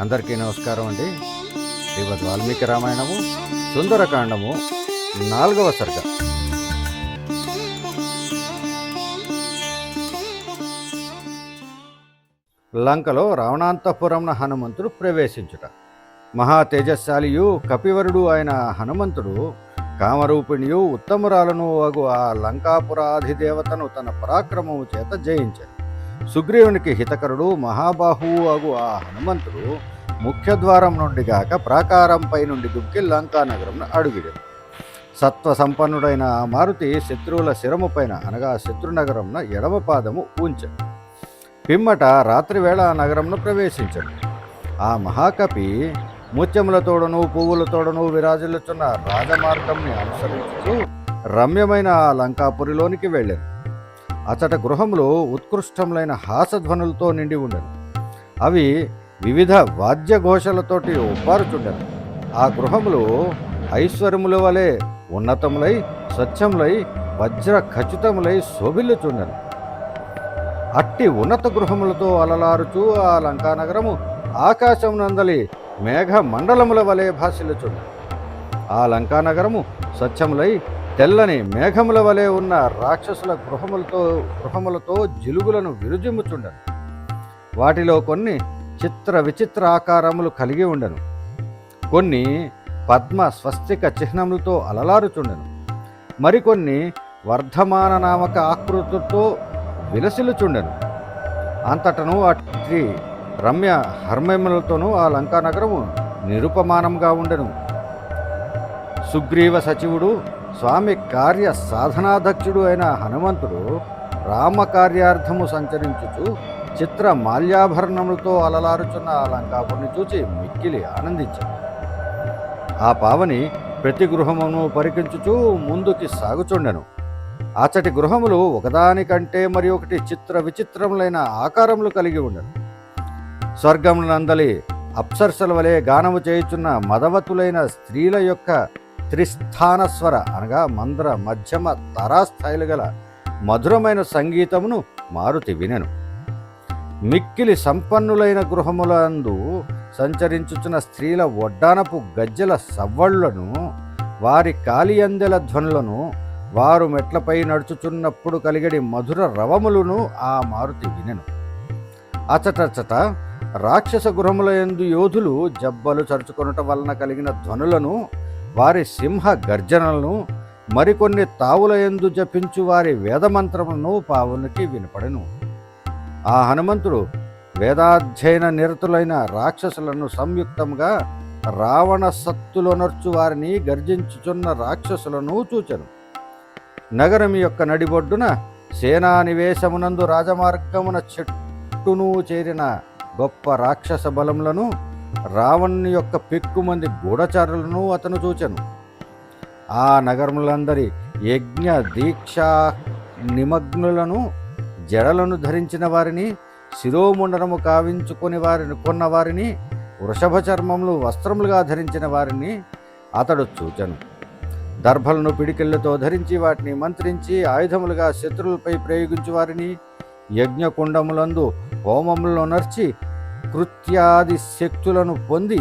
అందరికీ నమస్కారం అండి. శ్రీమద్ వాల్మీకి రామాయణము సుందరకాండము నాలుగవ సర్గ. లంకలో రావణాంతపురం హనుమంతుడు ప్రవేశించుట. మహా తేజస్శాలియు కపివరుడు అయిన హనుమంతుడు కామరూపిణియు ఉత్తమురాలను అగు ఆ లంకాపురాధిదేవతను తన పరాక్రమము చేత జయించారు. సుగ్రీవునికి హితకరుడు మహాబాహువు అగు ఆ హనుమంతుడు ముఖ్యద్వారం నుండి గాక ప్రాకారంపై నుండి దుక్కి లంకా నగరంను అడుగిడు. సత్వ సంపన్నుడైన ఆ మారుతి శత్రువుల శిరము పైన అనగా శత్రునగరంన ఎడమ పాదము ఉంచాడు పిమ్మట రాత్రివేళ ఆ నగరంను ప్రవేశించాడు ఆ మహాకపి ముత్యములతోడను పువ్వులతోడను విరాజిల్లుచున్న రాజమార్గంని అనుసరిస్తూ రమ్యమైన ఆ లంకాపురిలోనికి వెళ్ళాను. అతట గృహములు ఉత్కృష్టములైన హాసధ్వనులతో నిండి ఉండను. అవి వివిధ వాద్యఘోషలతోటి ఉప్పారుచుండెను ఆ గృహములో ఐశ్వర్యముల వలె ఉన్నతములై స్వచ్ఛములై వజ్ర ఖచ్చితములై శోభిల్లుచుండను. అట్టి ఉన్నత గృహములతో అలలారుచూ ఆ లంకానగరము ఆకాశం నందలి మేఘ మండలముల వలె భాషిల్లుచుండను ఆ లంకానగరము స్వచ్ఛములై తెల్లని మేఘముల వలె ఉన్న రాక్షసుల గృహములతో గృహములతో జిలుగులను విరుజిమ్ముచుండను. వాటిలో కొన్ని చిత్ర విచిత్ర ఆకారములు కలిగి ఉండను. కొన్ని పద్మ స్వస్తిక చిహ్నములతో అలలారుచుండెను. మరికొన్ని వర్ధమాన నామక ఆకృతులతో విలసిలుచుండెను అంతటను అట్టి రమ్య హర్మములతోనూ ఆ లంకానగరము నిరుపమానంగా ఉండెను. సుగ్రీవ సచివుడు స్వామి కార్య సాధనాధ్యక్షుడు అయిన హనుమంతుడు రామకార్యార్థము సంచరించుచు చిత్ర మాల్యాభరణములతో అలలారుచున్న ఆ లంకాపురిని చూచి మిక్కిలి ఆనందించాడు. ఆ పావని ప్రతి గృహమును పరికించుచూ ముందుకి సాగుచుండెను. అచ్చటి గృహములు ఒకదానికంటే మరి ఒకటి చిత్ర విచిత్రములైన ఆకారములు కలిగి ఉండను. స్వర్గమునందలి అప్సర్సల వలె గానము చేయుచున్న మదవతులైన స్త్రీల యొక్క త్రిస్థానస్వర అనగా మంద్ర మధ్యమ తరాస్థాయిలు గల మధురమైన సంగీతమును మారుతి వినెను. మిక్కిలి సంపన్నులైన గృహములందు సంచరించుచున్న స్త్రీల ఒడ్డానపు గజ్జెల సవ్వళ్ళను వారి కాలియందెల ధ్వనులను వారు మెట్లపై నడుచుచున్నప్పుడు కలిగడి మధుర రవములను ఆ మారుతి వినెను. అచటచట రాక్షస గృహముల యందు యోధులు జబ్బలు చరుచుకొనుట వలన కలిగిన ధ్వనులను వారి సింహ గర్జనలను మరికొన్ని తావుల ఎందు జపించు వారి వేదమంత్రములను పావునికి వినపడెను. ఆ హనుమంతుడు వేదాధ్యయన నిరతులైన రాక్షసులను సంయుక్తంగా రావణ సత్తులొనర్చు వారిని గర్జించుచున్న రాక్షసులను చూచెను. నగరం యొక్క నడిబొడ్డున సేనానివేశమునందు రాజమార్గమున చెట్టును చేరిన గొప్ప రాక్షస బలములను రావణుని యొక్క పెక్కుమంది గూఢచారులను అతను చూచెను. ఆ నగరములందరి యజ్ఞ దీక్షా నిమగ్నులను జడలను ధరించిన వారిని శిరోముండనము కావించుకొని వారిని కొన్న వారిని వృషభ చర్మములు వస్త్రములుగా ధరించిన వారిని అతడు చూచెను. దర్భలను పిడికిళ్ళతో ధరించి వాటిని మంత్రించి ఆయుధములుగా శత్రువులపై ప్రయోగించు వారిని యజ్ఞకుండములందు హోమములను నర్చి కృత్యాది శక్తులను పొంది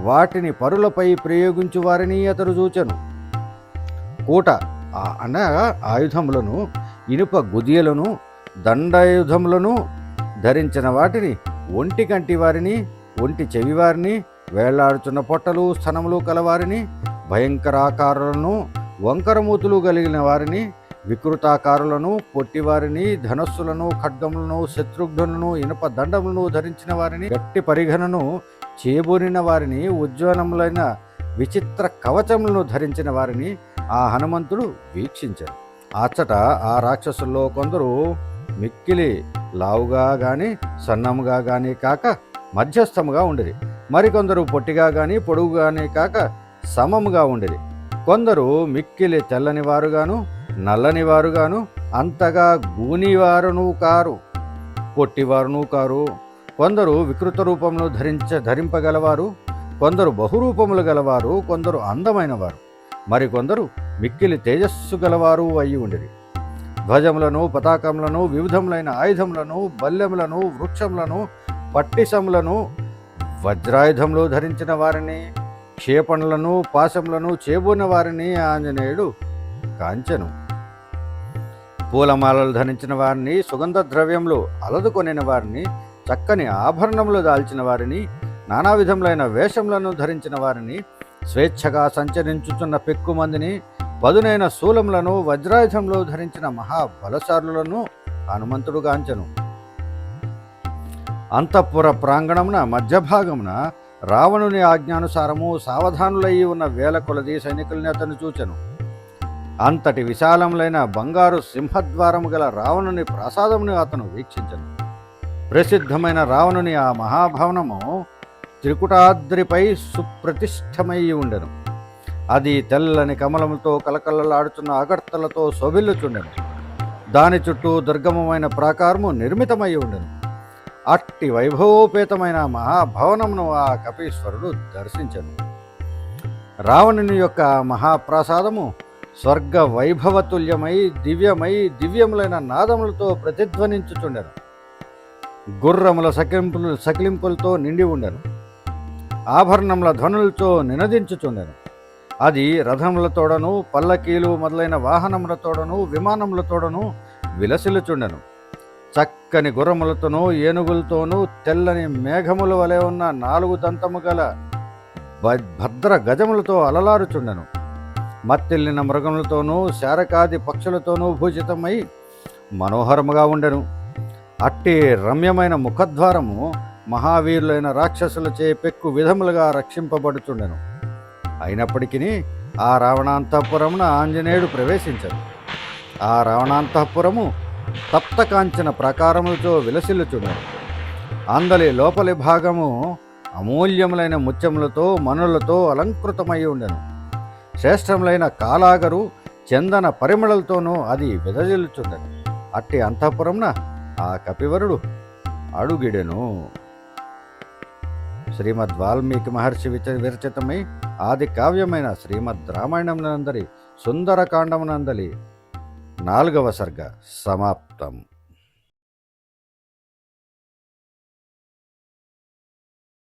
వాటిని పరులపై ప్రయోగించువారని అతడు చూచెను. కూట అనగా ఆయుధములను ఇనుప గుదియలను దండాయుధములను ధరించిన వాటిని ఒంటి కంటి వారిని ఒంటి చెవివారిని వేళ్ళాడుచున్న పొట్టలు స్థనములు కలవారిని భయంకరాకారులను వంకరమూతులు కలిగిన వారిని వికృతాకారులను పొట్టివారిని ధనస్సులను ఖడ్గములను శత్రుఘ్నులను ఇనుప దండములను ధరించిన వారిని గట్టి పరిఘనను చేబూరిన వారిని ఉజ్వలములైన విచిత్ర కవచములను ధరించిన వారిని ఆ హనుమంతుడు వీక్షించాడు అచ్చట ఆ రాక్షసుల్లో కొందరు మిక్కిలి లావుగా గాని సన్నముగా గాని కాక మధ్యస్థముగా ఉండేది మరికొందరు పొట్టిగా గాని పొడుగుగానే కాక సమముగా ఉండేది కొందరు మిక్కిలి తెల్లని వారుగాను నల్లనివారుగాను అంతగా గూనివారును కారు పొట్టివారును కారు. కొందరు వికృత రూపమును ధరించ ధరింపగలవారు కొందరు బహురూపములు గలవారు కొందరు అందమైనవారు. మరికొందరు మిక్కిలి తేజస్సు గలవారు అయి ఉండిరి. ధ్వజములను పతాకములను వివిధములైన ఆయుధములను బల్లెములను వృక్షములను పట్టిసములను వజ్రాయుధములు ధరించిన వారిని క్షేపణలను పాశములను చేబూన వారిని ఆంజనేయుడు కాంచెను. పూలమాలలు ధరించిన వారిని సుగంధ ద్రవ్యములు అలదుకొనిన వారిని చక్కని ఆభరణములు దాల్చిన వారిని నానా విధములైన వేషములను ధరించిన వారిని స్వేచ్ఛగా సంచరించుచున్న పెక్కుమందిని పదునైన శూలములను వజ్రాయుధంలో ధరించిన మహాబలశాలులను హనుమంతుడు గాంచెను అంతఃపుర ప్రాంగణమున మధ్యభాగమున రావణుని ఆజ్ఞానుసారము సావధానులయ్యి ఉన్న వేల కొలది సైనికుల్ని అతను చూచెను. అంతటి విశాలములైన బంగారు సింహద్వారము గల రావణుని ప్రసాదమును అతను వీక్షించను. ప్రసిద్ధమైన రావణుని ఆ మహాభవనము త్రికుటాద్రిపై సుప్రతిష్టమై ఉండెను. అది తెల్లని కమలములతో కలకలలాడుచున్న అగర్తలతో సొబిల్లుచుండెను దాని చుట్టూ దుర్గమమైన ప్రాకారము నిర్మితమై ఉండెను. అట్టి వైభవోపేతమైన మహాభవనమును ఆ కపీశ్వరుడు దర్శించను. రావణుని యొక్క మహాప్రసాదము స్వర్గ వైభవతుల్యమై దివ్యమై దివ్యములైన నాదములతో ప్రతిధ్వనించుచుండెను. గుర్రముల సకింపులు సకిలింపులతో నిండి ఉండెను. ఆభరణముల ధ్వనులతో నినదించుచుండెను. అది రథములతోడను పల్లకీలు మొదలైన వాహనములతోడను విమానములతోడను విలసిల్లుచుండెను. చక్కని గుర్రములతోనూ ఏనుగులతోనూ తెల్లని మేఘముల వలె ఉన్న నాలుగు దంతము గల భద్ర గజములతో అలలారుచుండెను మత్తెల్లిన మృగములతోనూ శారకాది పక్షులతోనూ భూషితమై మనోహరముగా ఉండెను. అట్టి రమ్యమైన ముఖద్వారము మహావీరులైన రాక్షసులచే పెక్కు విధములుగా రక్షింపబడుచుండెను. అయినప్పటికీ ఆ రావణాంతఃపురమున ఆంజనేయుడు ప్రవేశించను. ఆ రావణాంతఃపురము తప్తకాంచన ప్రకారములతో విలసిల్లుచుండెను. అందలి లోపలి భాగము అమూల్యములైన ముత్యములతో మనులతో అలంకృతమై ఉండెను. శ్రేష్టములైన కాలాగరు చందన పరిమళలతోనూ అది విదజిల్లుచుండెను అట్టి అంతఃపురంన ఆ కపివరుడు అడుగిడెను. శ్రీమద్ వాల్మీకి మహర్షి విచ విరచితమై ఆది కావ్యమైన శ్రీమద్ రామాయణమునందరి సుందరకాండమునందలి నాలుగవ సర్గ సమాప్తం.